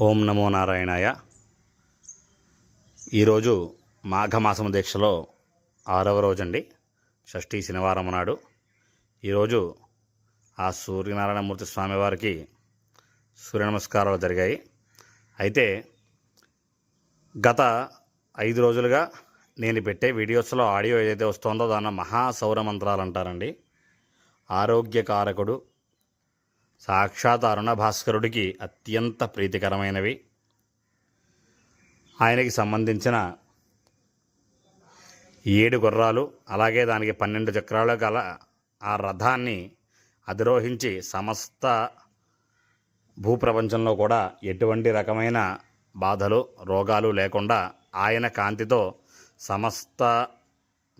ఓం నమో నారాయణాయ. ఈరోజు మాఘమాసము దీక్షలో ఆరవ రోజండి. షష్ఠీ శనివారం నాడు. ఈరోజు ఆ సూర్యనారాయణమూర్తి స్వామివారికి సూర్య నమస్కారాలు జరిగాయి. అయితే గత ఐదు రోజులుగా నేను పెట్టే వీడియోస్లో ఆడియో ఏదైతే వస్తుందో దాన్ని మహాసౌర మంత్రాలు అంటారండి. ఆరోగ్యకారకుడు సాక్షాత్ అరుణ భాస్కరుడికి అత్యంత ప్రీతికరమైనవి. ఆయనకి సంబంధించిన ఏడు గుర్రాలు అలాగే దానికి పన్నెండు చక్రాలు గల ఆ రథాన్ని అధిరోహించి సమస్త భూప్రపంచంలో కూడా ఎటువంటి రకమైన బాధలు రోగాలు లేకుండా ఆయన కాంతితో సమస్త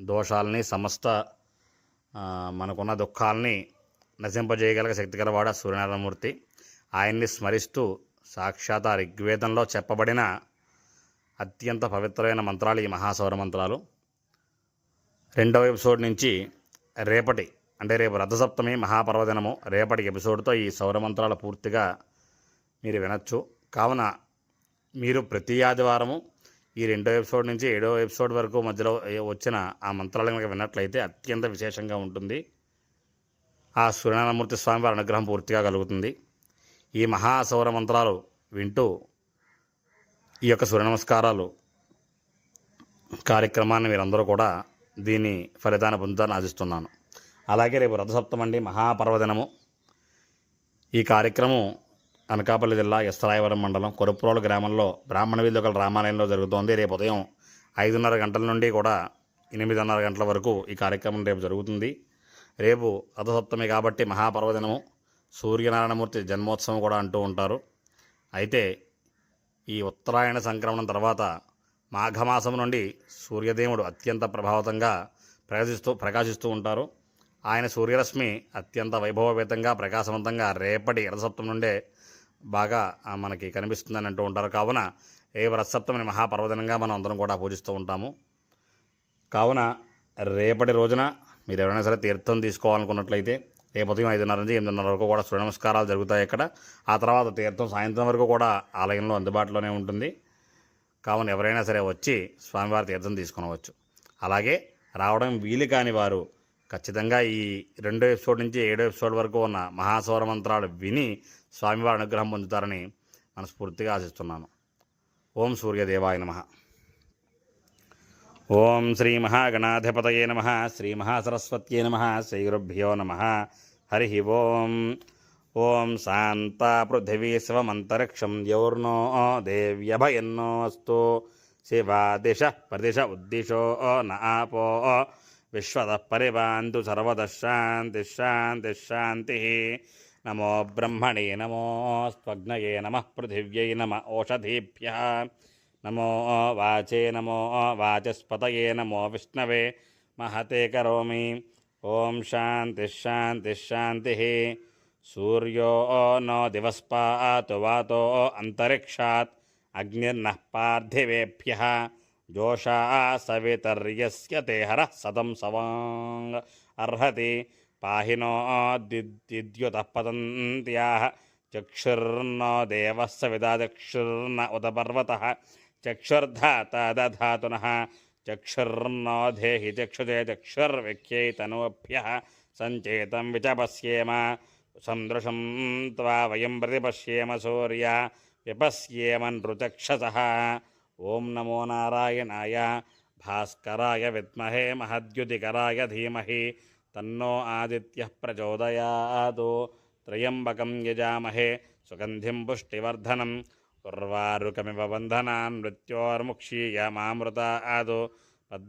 దోషాలని సమస్త మనకున్న దుఃఖాలని నశింపజేయగల శక్తిగలవాడ సూర్యనారాయణమూర్తి. ఆయన్ని స్మరిస్తూ సాక్షాత్ ఋగ్వేదంలో చెప్పబడిన అత్యంత పవిత్రమైన మంత్రాలు ఈ మహాసౌర మంత్రాలు. రెండవ ఎపిసోడ్ నుంచి రేపటి అంటే రేపు రథసప్తమి మహాపర్వదినము రేపటి ఎపిసోడ్తో ఈ సౌర మంత్రాలు పూర్తిగా మీరు వినొచ్చు. కావున మీరు ప్రతి ఆదివారము ఈ రెండో ఎపిసోడ్ నుంచి ఏడో ఎపిసోడ్ వరకు మధ్యలో వచ్చిన ఆ మంత్రాలు కనుక విన్నట్లయితే అత్యంత విశేషంగా ఉంటుంది. ఆ సూర్యనారాయణమూర్తి స్వామి వారి అనుగ్రహం పూర్తిగా కలుగుతుంది. ఈ మహాసౌర మంత్రాలు వింటూ ఈ యొక్క సూర్య నమస్కారాలు కార్యక్రమాన్ని మీరందరూ కూడా దీని ఫలితాన్ని పొందుతారని ఆశిస్తున్నాను. అలాగే రేపు రథసప్తం అండి మహాపర్వదినము. ఈ కార్యక్రమం అనకాపల్లి జిల్లా ఎస్తరాయవరం మండలం కొరుప్రోలు గ్రామంలో బ్రాహ్మణ వీధి ఒక రామాలయంలో జరుగుతోంది. రేపు ఉదయం ఐదున్నర గంటల నుండి కూడా ఎనిమిదిన్నర గంటల వరకు ఈ కార్యక్రమం రేపు జరుగుతుంది. రేపు రథసప్తమి కాబట్టి మహాపర్వదినము. సూర్యనారాయణమూర్తి జన్మోత్సవం కూడా అంటూ ఉంటారు. అయితే ఈ ఉత్తరాయణ సంక్రమణం తర్వాత మాఘమాసం నుండి సూర్యదేవుడు అత్యంత ప్రభావితంగా ప్రకాశిస్తూ ప్రకాశిస్తూ ఉంటారు. ఆయన సూర్యరశ్మి అత్యంత వైభవపేతంగా ప్రకాశవంతంగా రేపటి రథసప్తమి నుండే బాగా మనకి కనిపిస్తుందని అంటూ ఉంటారు. కావున ఏ రథసప్తమిని మహాపర్వదినంగా మనం అందరం కూడా పూజిస్తూ ఉంటాము. కావున రేపటి రోజున మీరు ఎవరైనా సరే తీర్థం తీసుకోవాలనుకున్నట్లయితే రేపు ఉదయం ఐదున్నర నుంచి ఎనిమిదిన్నర వరకు కూడా సూర్య నమస్కారాలు జరుగుతాయి ఇక్కడ ఆ తర్వాత తీర్థం సాయంత్రం వరకు కూడా ఆలయంలో అందుబాటులోనే ఉంటుంది. కావున ఎవరైనా సరే వచ్చి స్వామివారి తీర్థం తీసుకునవచ్చు. అలాగే రావడం వీలు కాని వారు ఖచ్చితంగా ఈ రెండో ఎపిసోడ్ నుంచి ఏడో ఎపిసోడ్ వరకు ఉన్న మహాసౌర మంత్రాలు విని స్వామివారి అనుగ్రహం పొందుతారని మనస్ఫూర్తిగా ఆశిస్తున్నాను. ఓం సూర్యదేవాయ నమ. ఓం శ్రీ మహాగణాధిపతయే నమ శ్రీ మహాసరస్వత్యే నమ శ్రీ గురుభ్యో నమ హరి ఓం ఓం శాంత పృథివీ శివమంతరిక్షం ద్యౌర్నో దేవ్యభయన్నో అస్తు శివా దిశ ప్రదిశ ఉద్దిశో న ఆపో విశ్వత పరివాంతు సర్వద శాంతి శాంతి శాంతి నమో బ్రహ్మణే నమోస్త్వగ్నయే నమ పృథివ్యై నమ ఓషధీభ్య नमो वाचे नमो वाचस्पत नमो विष्णवे। महते करोमि। ॐ शान्तिश्शान्तिश्शान्तिः सूर्यो नो दिवस्पातु अंतरक्षा अग्निर्न अग्निर्नः पार्थिवेभ्यः। जोषा सवितर्यस्य हर सतम सवांग सवाङ् अर्हति। पाहिनो दिद्युत पतंत्या चक्षुर्न देवस्व विदा चक्षुर्न उत पर्वतः चक्षुर्धातादधातुनः। चक्षुर्नोधेहि चक्षुजे चक्षुर्व्यख्यैतनुभ्यः सञ्चेतं विचपश्येम सन्दृशं त्वा वयं प्रतिपश्येम सूर्य। विपश्येम नृचक्षसः ॐ नमो नारायणाय। भास्कराय विद्महे महद्युतिकराय धीमहि। तन्नो आदित्यः प्रचोदयाद त्रयम्बकं यजामहे। सुगन्धिं पुष्टिवर्धनं కుర్వారుకమివ త్రయంబకం బంధనాన్ మృత్యోర్ముక్షీయమామృత ఆదో